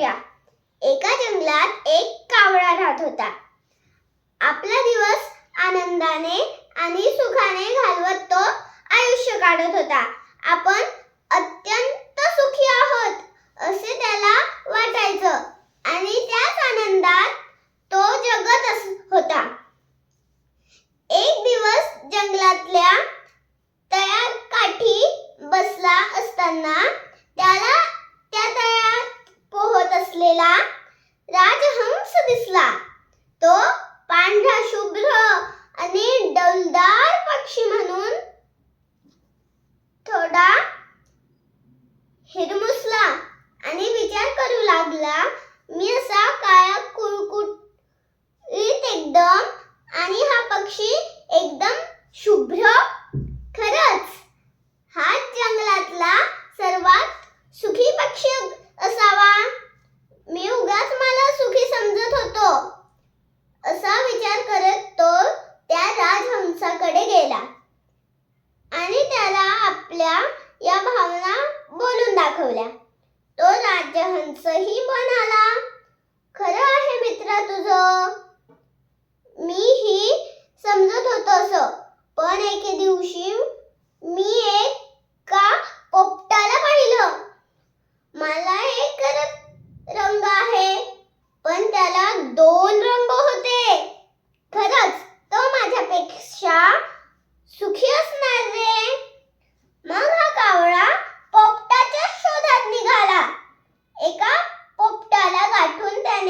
करूया एका जंगलात एक कावळा राहत होता. आपला दिवस आनंदाने आणि सुखाने घालवत तो आयुष्य काढत होता. आपण अत्यंत सुखी आहोत असे त्याला वाटायचं. आणि त्याच आनंदात तो जगत होता. एक दिवस जंगलातल्या तयार काठी बसला असताना त्याला बसलेला राजहंस दिसला. तो पांढरा शुभ्र आणि डौलदार पक्षी म्हणून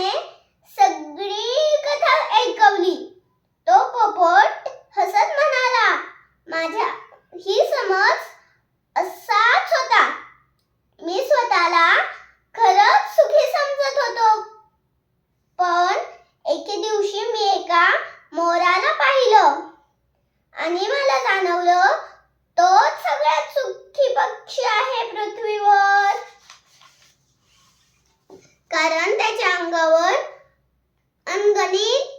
하네. त्याच्या अंगावर अनगणित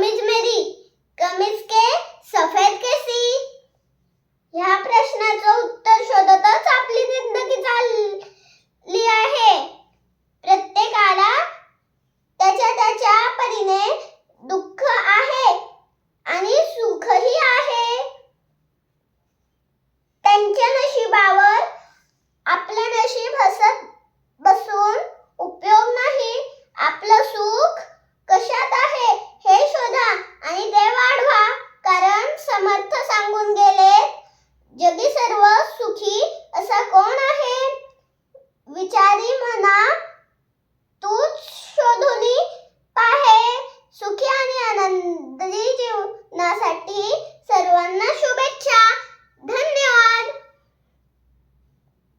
मम्मीज मेरी.